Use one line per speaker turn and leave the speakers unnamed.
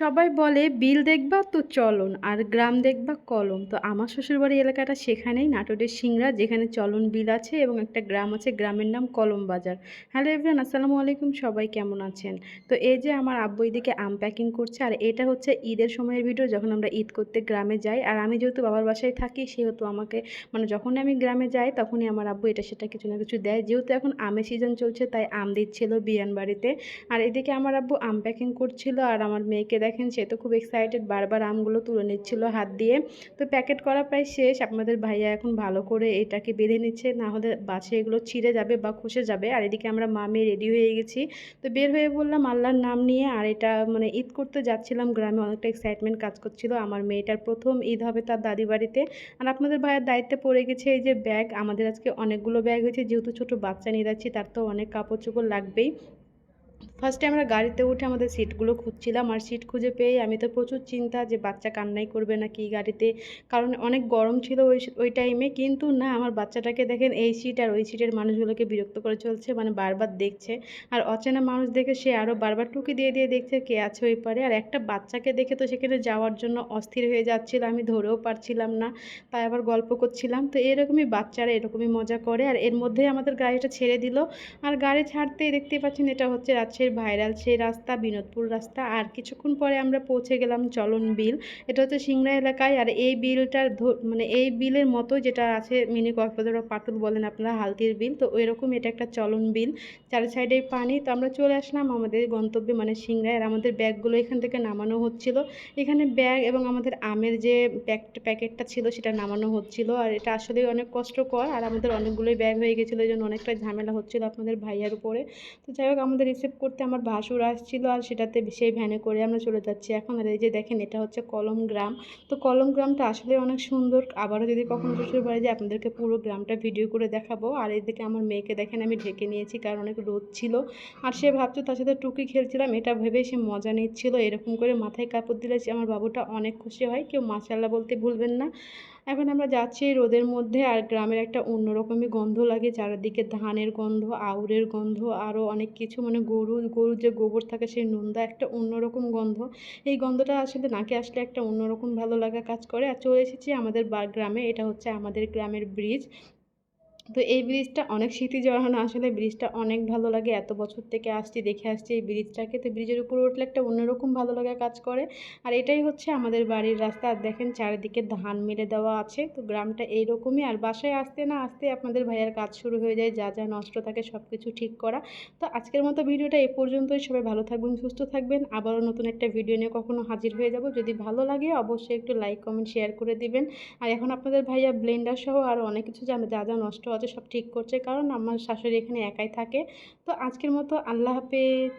সবাই বলে, বিল দেখবা তো চলন আর গ্রাম দেখবা কলম। তো আমার শ্বশুরবাড়ি এলাকাটা সেখানেই, নাটোরের সিংড়া, যেখানে চলন বিল আছে এবং একটা গ্রাম আছে, গ্রামের নাম কলম বাজার। হ্যালো এভরিয়ান আসসালামু আলাইকুম, সবাই কেমন আছেন? তো এই যে আমার আব্বু এদিকে আম প্যাকিং করছে, আর এটা হচ্ছে ঈদের সময়ের ভিডিও যখন আমরা ঈদ করতে গ্রামে যাই। আর আমি যেহেতু বাবার বাসায় থাকি, সেহেতু আমাকে মানে যখনই আমি গ্রামে যাই, তখনই আমার আব্বু এটা সেটা কিছু না কিছু দেয়। যেহেতু এখন আমের সিজন চলছে, তাই আম দিচ্ছিল বিয়ান বাড়িতে আর এদিকে আমার আব্বু আম প্যাকিং করছিল, আর আমার মেয়েকে দেখেন, সে তো খুব এক্সাইটেড বারবার আমগুলো তুলে নিচ্ছিল হাত দিয়ে। তো প্যাকেট করা প্রায় শেষ। আপনাদের ভাইয়া এখন ভালো করে এটাকে বেঁধে নিচ্ছে, না হলে বাসে এগুলো ছিঁড়ে যাবে বা খসে যাবে। আর এদিকে আমরা মামে রেডি হয়ে গেছি। তো বের হয়ে বললাম, আল্লাহর নাম নিয়ে আর এটা মানে ঈদ করতে যাচ্ছিলাম। গ্রামে অনেকটা এক্সাইটমেন্ট কাজ করছিল। আমার মেয়েটার প্রথম ঈদ হবে তার দাদি বাড়িতে। আর আপনাদের ভাইয়ের দায়িত্বে পড়ে গেছে এই যে ব্যাগ আমাদের আজকে অনেকগুলো ব্যাগ হয়েছে। যেহেতু ছোট বাচ্চা নিয়ে যাচ্ছি, তার তো অনেক কাপড় চোপড় লাগবেই। ফার্স্টে আমরা গাড়িতে উঠে আমাদের সিটগুলো খুঁজছিলাম আর সিট খুঁজে পেয়ে আমি তো প্রচুর চিন্তা যে বাচ্চা কান্নাই করবে না কি গাড়িতে। কারণ অনেক গরম ছিল ওই ওই টাইমে কিন্তু না, আমার বাচ্চাটাকে দেখেন এই সিট আর ওই সিটের মানুষগুলোকে বিরক্ত করে চলছে মানে বারবার দেখছে। আর অচেনা মানুষ দেখে সে আরও বারবার টুকি দিয়ে দিয়ে দেখছে কে আছে ওই পারে। আর একটা বাচ্চাকে দেখে তো সেখানে যাওয়ার জন্য অস্থির হয়ে যাচ্ছিল, আমি ধরেও পারছিলাম না। তাই আবার গল্প করছিলাম। তো এরকমই বাচ্চারা এরকমই মজা করে। আর এর মধ্যেই আমাদের গাড়িটা ছেড়ে দিল। আর গাড়ি ছাড়তেই দেখতেই পাচ্ছেন এটা হচ্ছে রাজশাহীর ভাইরাল সেই রাস্তা, বিনোদপুর রাস্তা। আর কিছুক্ষণ পরে আমরা পৌঁছে গেলাম চলন বিল। এটা হচ্ছে সিংড়া এলাকায়। আর এই বিলটার মানে এই বিলের মতো যেটা আছে মিনি কক্সবাজার বা পাটুল বলেন আপনারা, হালতির বিল। তো ওই রকম এটা একটা চলন বিল। চার সাইডে পানি। তো আমরা চলে আসলাম আমাদের গন্তব্যে মানে সিংড়ায়। আর আমাদের ব্যাগগুলো এখান থেকে নামানো হচ্ছিল। এখানে ব্যাগ এবং আমাদের আমের যে প্যাক প্যাকেটটা ছিল সেটা নামানো হচ্ছিল। আর এটা আসলে অনেক কষ্টকর। আর আমাদের অনেকগুলোই ব্যাগ হয়ে গেছিল। এই জন্য অনেকটা ঝামেলা হচ্ছিল আপনাদের ভাইয়ার উপরে। তো যাই হোক, আমাদের রিসিভ করতে আমার ভাসুর আসছিল আর সেটাতে সেই ভ্যানে করে আমরা চলে যাচ্ছি। এখন আর এই যে দেখেন এটা হচ্ছে কলম গ্রাম। তো কলম গ্রামটা আসলে অনেক সুন্দর। আবারও যদি কখনো শ্বশুর বাড়ি যায় আপনাদেরকে পুরো গ্রামটা ভিডিও করে দেখাবো। আর এদিকে আমার মেয়েকে দেখেন আমি ঢেকে নিয়েছি কারণ অনেক রোদ ছিল। আর সে ভাবছ তার সাথে টুকি খেলছিলাম এটা ভেবে সে মজা নিচ্ছিল। এরকম করে মাথায় কাপড় দিলে আমার বাবুটা অনেক খুশি হয়। কেউ মাসাল্লাহ বলতে ভুলবেন না। এখন আমরা যাচ্ছি রোদের মধ্যে আর গ্রামের একটা অন্যরকমই গন্ধ লাগে। চারিদিকে ধানের গন্ধ আউরের গন্ধ আরও অনেক কিছু। মানে গরু গরুর যে গোবর থাকে সেই নোনদা একটা অন্যরকম গন্ধ। এই গন্ধটা আসলে নাকে আসলে একটা অন্যরকম ভালো লাগা কাজ করে। আর চলে এসেছি আমাদের বা, গ্রামে। এটা হচ্ছে আমাদের গ্রামের ব্রিজ তো এই ব্রিজটা অনেক স্মৃতি জড়ানো, আসলে ব্রিজটা অনেক ভালো লাগে। এত বছর থেকে আসছি, দেখে আসছি এই ব্রিজটাকে। তো ব্রিজের উপরে উঠলে একটা অন্যরকম ভালো লাগা কাজ করে। আর এটাই হচ্ছে আমাদের বাড়ির রাস্তা। আর দেখেন, চারিদিকে ধান মেরে দেওয়া আছে। তো গ্রামটা এইরকমই। আর বাসায় আসতে না আসতে আপনাদের ভাইয়ার কাজ শুরু হয়ে যায়। যা যা নষ্ট থাকে সব কিছু ঠিক করা। তো আজকের মতো ভিডিওটা এ পর্যন্তই। সবাই ভালো থাকবেন, সুস্থ থাকবেন। আবারও নতুন একটা ভিডিও নিয়ে কখনো হাজির হয়ে যাব। যদি ভালো লাগে, অবশ্যই একটু লাইক, কমেন্ট, শেয়ার করে দিবেন। আর এখন আপনাদের ভাইয়া ব্লেন্ডার সহ আরও অনেক কিছু যা যা নষ্ট আছে সব ঠিক করছে, কারণ আমার শাশুড়ি এখানে একাই থাকে। তো আজকের মতো আল্লাহ হাফেজ।